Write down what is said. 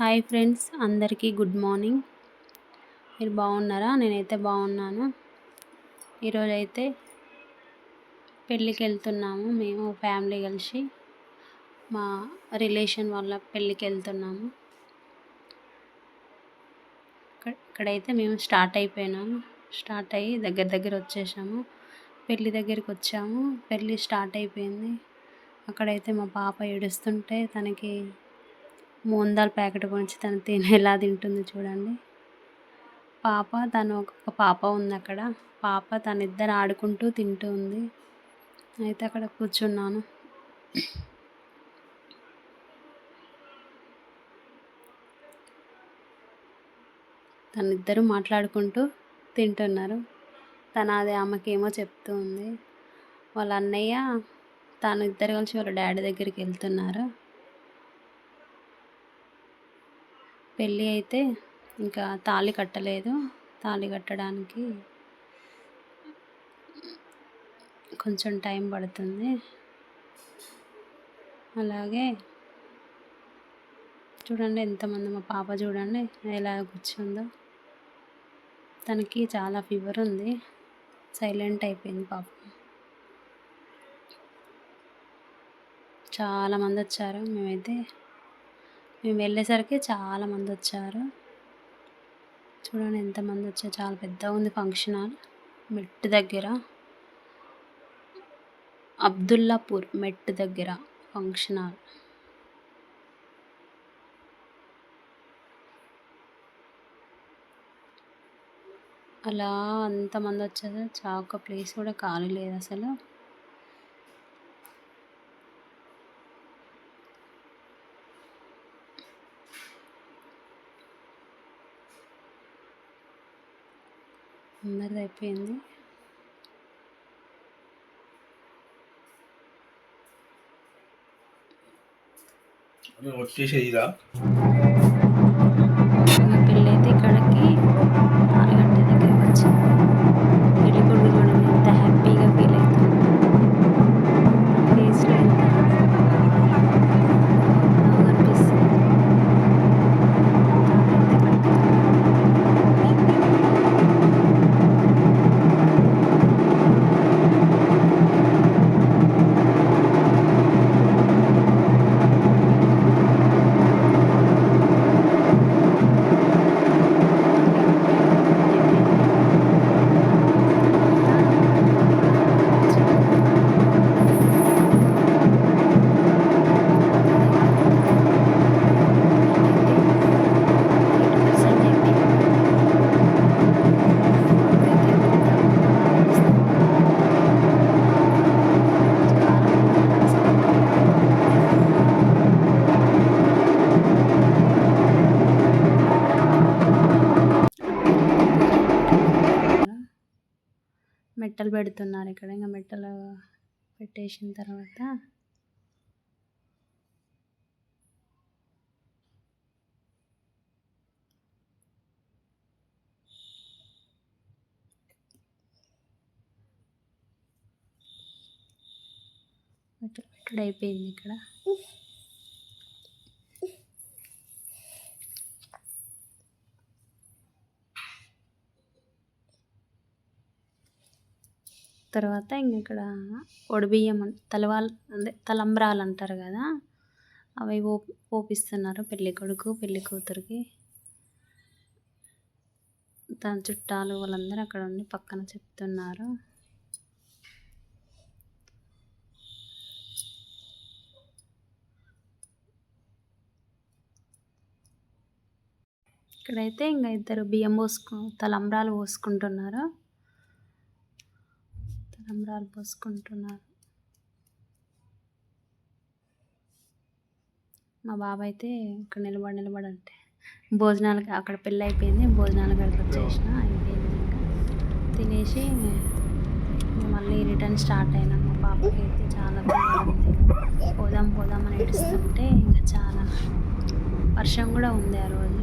Hi friends అందరికీ good morning. మీరు బాగున్నారా? నేనైతే బాగున్నాను. ఈరోజు అయితే పెళ్ళికి వెళ్తున్నాము మేము ఫ్యామిలీ కలిసి. మా రిలేషన్ వాళ్ళ పెళ్ళికి వెళ్తున్నాము ఇక్కడైతే మేము స్టార్ట్ అయిపోయినాము. స్టార్ట్ అయ్యి దగ్గర దగ్గర వచ్చేసాము. పెళ్ళి దగ్గరికి వచ్చాము. పెళ్ళి స్టార్ట్ అయిపోయింది. అక్కడైతే మా పాప ఏడుస్తుంటే తనకి మూందాల ప్యాకెట్ గురించి తను తిని ఎలా తింటుంది చూడండి. పాప తను ఒక పాప ఉంది అక్కడ. పాప తను ఇద్దరు ఆడుకుంటూ తింటూ ఉంది. అయితే అక్కడ కూర్చున్నాను. తనిద్దరు మాట్లాడుకుంటూ తింటున్నారు. తను అది ఆమెకేమో చెప్తూ ఉంది. వాళ్ళ అన్నయ్య తను ఇద్దరు కలిసి వాళ్ళ డాడీ దగ్గరికి వెళ్తున్నారు. పెళ్ళి అయితే ఇంకా తాళి కట్టలేదు. తాళి కట్టడానికి కొంచెం టైం పడుతుంది. అలాగే చూడండి ఎంతమంది మా పాప చూడండి ఎలా కూర్చుందో. తనకి చాలా ఫీవర్ ఉంది. సైలెంట్ అయిపోయింది పాప. చాలామంది వచ్చారు. మేమైతే మేము వెళ్ళేసరికి చాలామంది వచ్చారు. చూడండి ఎంతమంది వచ్చారు. చాలా పెద్దగా ఉంది ఫంక్షన్ హాల్. మెట్టు దగ్గర. అబ్దుల్లాపూర్ మెట్టు దగ్గర ఫంక్షన్ హాల్. అలా అంతమంది వచ్చారు. చాక ప్లేస్ కూడా ఖాళీ లేదు అసలు. అందరిది అయిపోయింది. వచ్చేసేదిరా మెట్టలు పెడుతున్నారు ఇక్కడ. ఇంకా మెట్టలు పెట్టేసిన తర్వాత మెట్టలు పెట్టడం అయిపోయింది ఇక్కడ. తర్వాత ఇంక ఇక్కడ బియ్యం తలవాల్ అదే తలంబ్రాలు అంటారు కదా అవి ఓ పోపిస్తున్నారు పెళ్ళి కొడుకు పెళ్ళి కూతురికి. తన చుట్టాలు వాళ్ళందరూ అక్కడ ఉండి పక్కన చెప్తున్నారు. ఇక్కడైతే ఇంకా ఇద్దరు బియ్యం పోసుకు తలంబ్రాలు పోసుకుంటున్నారు. సంబరాలు పోసుకుంటున్నారు. మా బాబు అయితే ఇక్కడ నిలబడి నిలబడంటే భోజనాలకి అక్కడ పెళ్ళి అయిపోయింది భోజనాల అక్కడ వచ్చేసిన అయిపోయింది ఇంకా. తినేసి మళ్ళీ రిటర్న్ స్టార్ట్ అయినాం మా పాపకి అయితే చాలా బాగుంది పోదాం పోదాం అని ఏడుస్తుంటే ఇంకా చాలా వర్షం కూడా ఉంది ఆ రోజు.